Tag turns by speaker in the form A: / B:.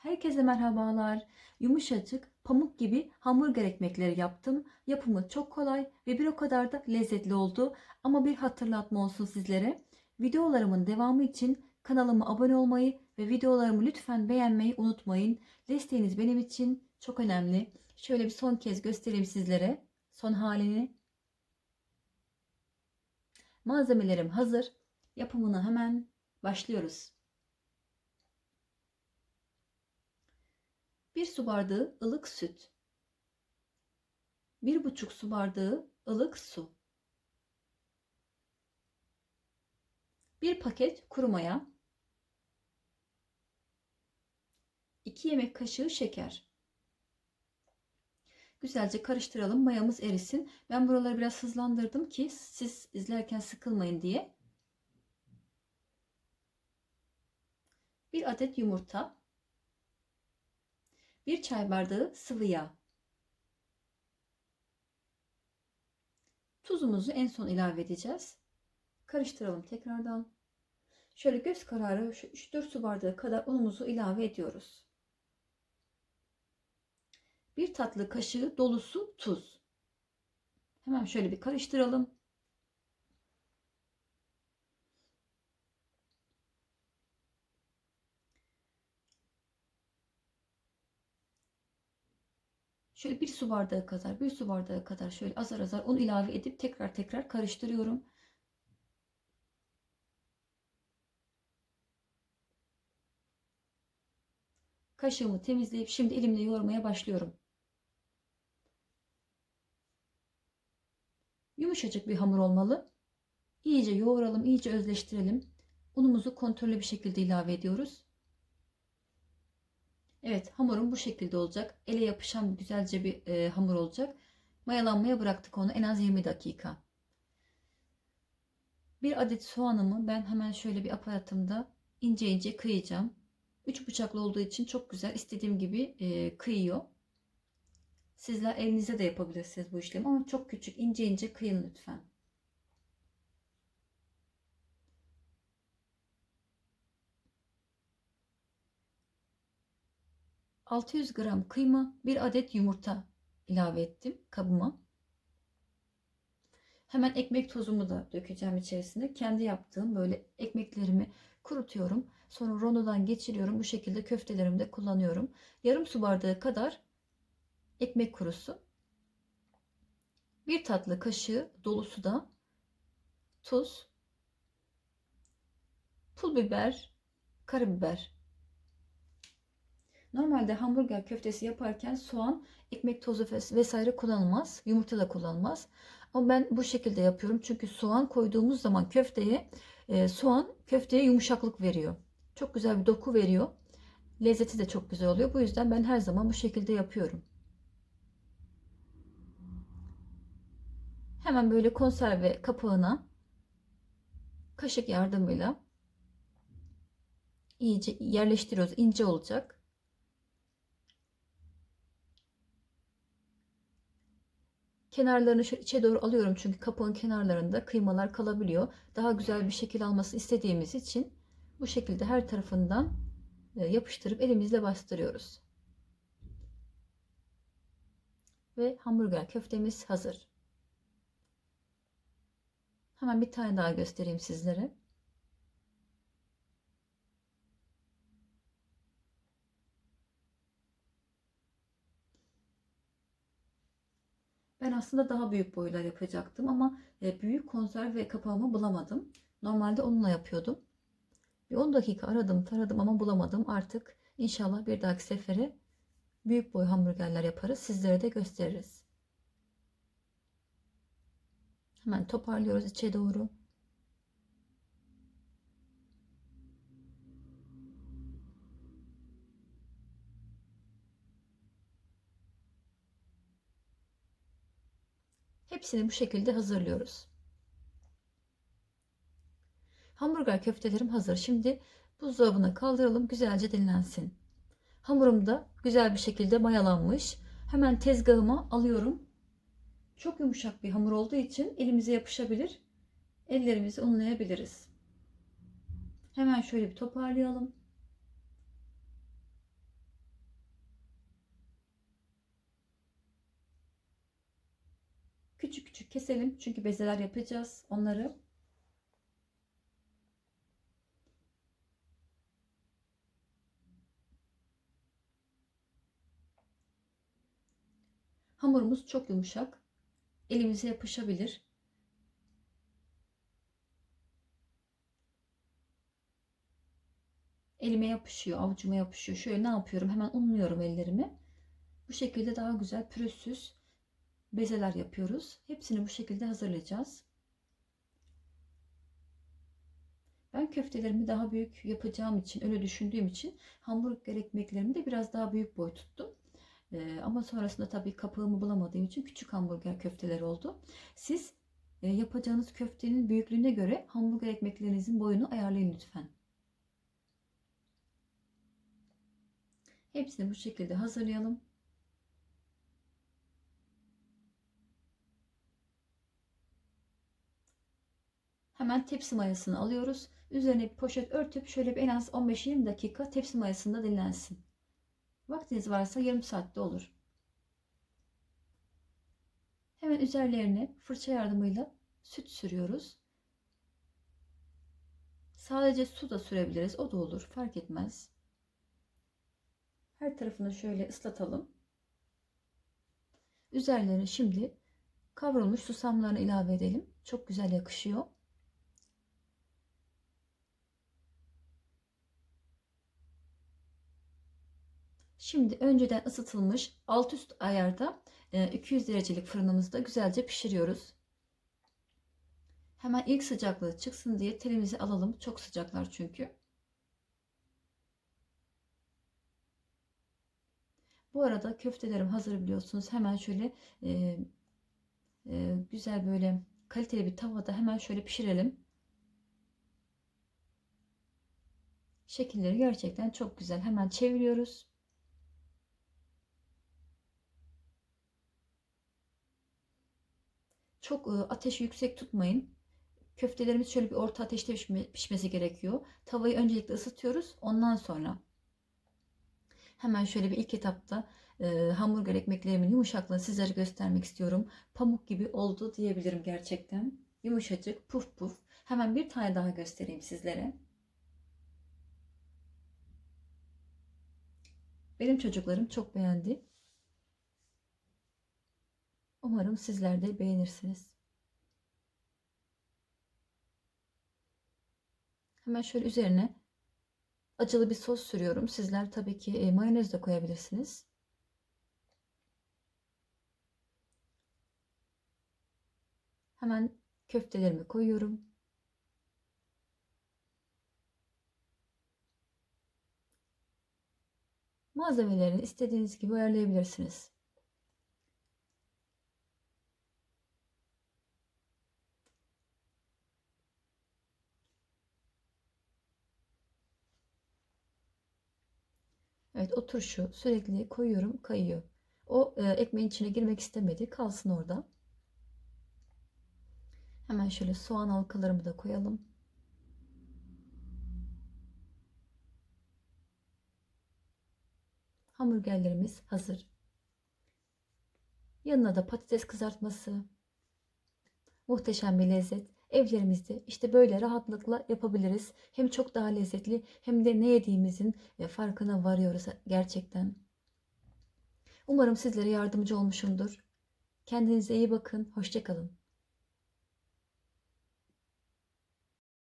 A: Herkese merhabalar. Yumuşacık, pamuk gibi hamburger ekmekleri yaptım. Yapımı çok kolay ve bir o kadar da lezzetli oldu. Ama bir hatırlatma olsun sizlere. Videolarımın devamı için kanalıma abone olmayı ve videolarımı lütfen beğenmeyi unutmayın. Desteğiniz benim için çok önemli. Şöyle bir son kez göstereyim sizlere son halini. Malzemelerim hazır. Yapımına hemen başlıyoruz. 1 su bardağı ılık süt. 1,5 su bardağı ılık su. 1 paket kuru maya. 2 yemek kaşığı şeker. Güzelce karıştıralım. Mayamız erisin. Ben buraları biraz hızlandırdım ki siz izlerken sıkılmayın diye. 1 adet yumurta. 1 çay bardağı sıvı yağ. Tuzumuzu en son ilave edeceğiz. Karıştıralım tekrardan. Şöyle göz kararı 3-4 su bardağı kadar unumuzu ilave ediyoruz. 1 tatlı kaşığı dolusu tuz. Hemen şöyle bir karıştıralım. Şöyle bir su bardağı kadar, bir su bardağı kadar şöyle azar azar un ilave edip tekrar tekrar karıştırıyorum. Kaşığımı temizleyip şimdi elimle yoğurmaya başlıyorum. Yumuşacık bir hamur olmalı. İyice yoğuralım, iyice özleştirelim. Unumuzu kontrollü bir şekilde ilave ediyoruz. Evet hamurum bu şekilde olacak. Ele yapışan güzelce bir e, hamur olacak. Mayalanmaya bıraktık onu en az 20 dakika. Bir adet soğanımı ben hemen şöyle bir aparatımda ince ince kıyacağım. Üç bıçaklı olduğu için çok güzel istediğim gibi e, kıyıyor. Sizler elinizde de yapabilirsiniz bu işlemi ama çok küçük ince ince kıyın lütfen. 600 gram kıyma, bir adet yumurta ilave ettim kabıma. Hemen ekmek tozumu da dökeceğim içerisine. Kendi yaptığım böyle ekmeklerimi kurutuyorum. Sonra rondodan geçiriyorum. Bu şekilde köftelerimde kullanıyorum. Yarım su bardağı kadar ekmek kurusu. Bir tatlı kaşığı dolusu da tuz, pul biber, karabiber Normalde hamburger köftesi yaparken soğan, ekmek tozu vesaire kullanılmaz. Yumurta da kullanılmaz. Ama ben bu şekilde yapıyorum. Çünkü soğan koyduğumuz zaman köfteye e, soğan köfteye yumuşaklık veriyor. Çok güzel bir doku veriyor. Lezzeti de çok güzel oluyor. Bu yüzden ben her zaman bu şekilde yapıyorum. Hemen böyle konserve kapağına kaşık yardımıyla iyice yerleştiriyoruz. İnce olacak. Kenarlarını şöyle içe doğru alıyorum çünkü kapağın kenarlarında kıymalar kalabiliyor. Daha güzel bir şekil almasını istediğimiz için bu şekilde her tarafından e, yapıştırıp elimizle bastırıyoruz. Ve hamburger köftemiz hazır. Hemen bir tane daha göstereyim sizlere. Ben aslında daha büyük boylar yapacaktım ama e, büyük konserve kapağımı bulamadım. Normalde onunla yapıyordum. Bir 10 dakika aradım taradım ama bulamadım. Artık inşallah bir dahaki sefere büyük boy hamburgerler yaparız. Sizlere de gösteririz. Hemen toparlıyoruz içe doğru. Hepsini bu şekilde hazırlıyoruz. Hamburger köftelerim hazır. Şimdi buzdolabına kaldıralım güzelce dinlensin. Hamurum da güzel bir şekilde mayalanmış. Hemen tezgahıma alıyorum. Çok yumuşak bir hamur olduğu için elimize yapışabilir. Ellerimizi unlayabiliriz. Hemen şöyle bir toparlayalım. Küçük keselim. Çünkü bezeler yapacağız onları. Hamurumuz çok yumuşak. Elimize yapışabilir. Elime yapışıyor, avucuma yapışıyor. Şöyle ne yapıyorum? Hemen unluyorum ellerimi. Bu şekilde daha güzel pürüzsüz bezeler yapıyoruz. Hepsini bu şekilde hazırlayacağız. Ben köftelerimi daha büyük yapacağım için, öyle düşündüğüm için hamburger ekmeklerimi de biraz daha büyük boy tuttum. Ee, ama sonrasında tabii kapağımı bulamadığım için küçük hamburger köfteler oldu. Siz e, yapacağınız köftenin büyüklüğüne göre hamburger ekmeklerinizin boyunu ayarlayın lütfen. Hepsini bu şekilde hazırlayalım. Hemen tepsi mayasını alıyoruz. Üzerine bir poşet örtüp şöyle bir en az 15-20 dakika tepsi mayasında dinlensin. Vaktiniz varsa yarım saatte olur. Hemen üzerlerine fırça yardımıyla süt sürüyoruz. Sadece su da sürebiliriz. O da olur. Fark etmez. Her tarafını şöyle ıslatalım. Üzerlerine şimdi kavrulmuş susamlarını ilave edelim. Çok güzel yakışıyor. Şimdi önceden ısıtılmış alt üst ayarda 200 e, derecelik fırınımızda güzelce pişiriyoruz. Hemen ilk sıcaklığı çıksın diye telimizi alalım. Çok sıcaklar çünkü. Bu arada köftelerim hazır biliyorsunuz. Hemen şöyle e, e, güzel böyle kaliteli bir tavada hemen şöyle pişirelim. Şekilleri gerçekten çok güzel. Hemen çeviriyoruz. Çok e, ateşi yüksek tutmayın. Köftelerimiz şöyle bir orta ateşte pişmesi gerekiyor. Tavayı öncelikle ısıtıyoruz. Ondan sonra hemen şöyle bir ilk etapta e, hamburger ekmeklerimin yumuşaklığını sizlere göstermek istiyorum. Pamuk gibi oldu diyebilirim gerçekten. Yumuşacık, puf puf. Hemen bir tane daha göstereyim sizlere. Benim çocuklarım çok beğendi. Umarım sizler de beğenirsiniz. Hemen şöyle üzerine acılı bir sos sürüyorum. Sizler tabii ki e, mayonez de koyabilirsiniz. Hemen köftelerimi koyuyorum. Malzemelerini istediğiniz gibi ayarlayabilirsiniz. Evet o turşu sürekli koyuyorum kayıyor. O e, ekmeğin içine girmek istemedi. Kalsın orada. Hemen şöyle soğan halkalarımı da koyalım. Hamburgerlerimiz hazır. Yanına da patates kızartması. Muhteşem bir lezzet evlerimizde işte böyle rahatlıkla yapabiliriz. Hem çok daha lezzetli hem de ne yediğimizin e, farkına varıyoruz gerçekten. Umarım sizlere yardımcı olmuşumdur. Kendinize iyi bakın. Hoşçakalın.